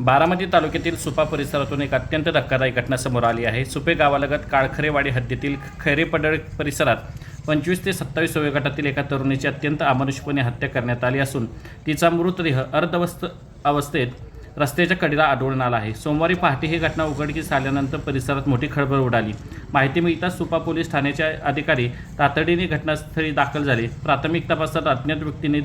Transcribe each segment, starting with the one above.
बारामती तालुक्यातील सुपा परिसरातून एक अत्यंत धक्कादायक घटना समोर आली आहे. सुपे गावालगत काळखरेवाडी हद्दीतील खैरेपडळ परिसरात पंचवीस ते सत्तावीस वयोगटातील एका तरुणीची अत्यंत अमानुषपणे हत्या करण्यात आली असून तिचा मृतदेह अर्धवस्त अवस्थेत रस्त्याच्या कडेला आढळून आला आहे. सोमवारी पहाटे ही घटना उघडकीस आल्यानंतर परिसरात मोठी खळबळ उडाली. माहिती मिळताच सुपा पोलीस ठाण्याचे अधिकारी तातडीने घटनास्थळी दाखल झाले. प्राथमिक तपासात अज्ञात व्यक्तीने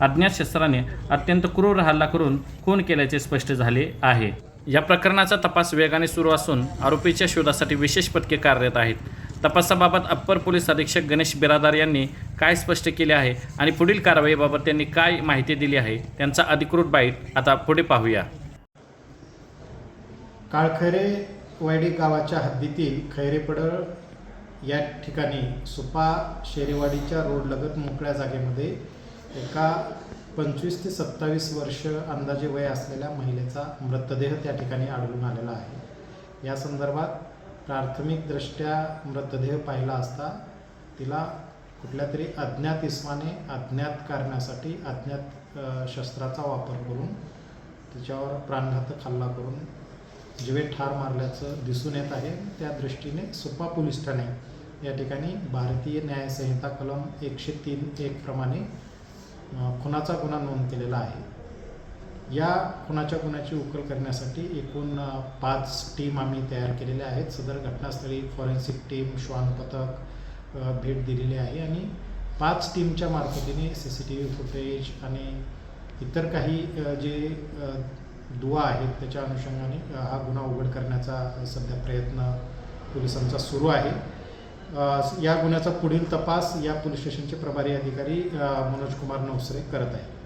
अज्ञात शस्त्राने अत्यंत क्रूर हल्ला करून खून केल्याचे स्पष्ट झाले आहे. या प्रकरणाचा तपास वेगाने सुरू असून आरोपीच्या शोधासाठी विशेष पथके कार्यरत आहेत. तपासाबाबत अप्पर पोलीस अधीक्षक गणेश बिरादार यांनी काय स्पष्ट केले आहे आणि पुढील कारवाईबाबत त्यांनी काय माहिती दिली आहे त्यांचा अधिकृत बाईट आता पुढे पाहूया. काळखैरे वायडी गावाच्या हद्दीतील खैरेपडळ या ठिकाणी सुपा शेरेवाडीच्या रोडलगत मोकळ्या जागेमध्ये एका पंचवीस ते सत्तावीस वर्ष अंदाजे वय असलेल्या महिलेचा मृतदेह त्या ठिकाणी आढळून आलेला आहे. या संदर्भात प्राथमिकदृष्ट्या मृतदेह पाहिला असता तिला कुठल्या तरी अज्ञात इस्माने अज्ञात कारणासाठी अज्ञात शस्त्राचा वापर करून तिच्यावर प्राणघातक हल्ला करून जीवे ठार मारल्याचं दिसून येत आहे. त्या दृष्टीने सुपा पोलीस ठाणे या ठिकाणी भारतीय न्यायसंहिता कलम एकशे तीन एक प्रमाणे खुनाचा गुन्हा नोंद केलेला आहे. या खुनाच्या गुन्ह्याची उकल करण्यासाठी एकूण पाच टीम आम्ही तयार केलेल्या आहेत. सदर घटनास्थळी फॉरेन्सिक टीम श्वान पथक भेट दिलेली आहे आणि पाच टीमच्या मार्फतीने C C T V footage आणि इतर काही जे दुवा आहेत त्याच्या अनुषंगाने हा गुन्हा उघड करण्याचा सध्या प्रयत्न पोलिसांचा सुरू आहे. या गुन्ह्याचा पुढील तपास या पोलीस स्टेशनचे प्रभारी अधिकारी मनोज कुमार नवसरे करत आहेत.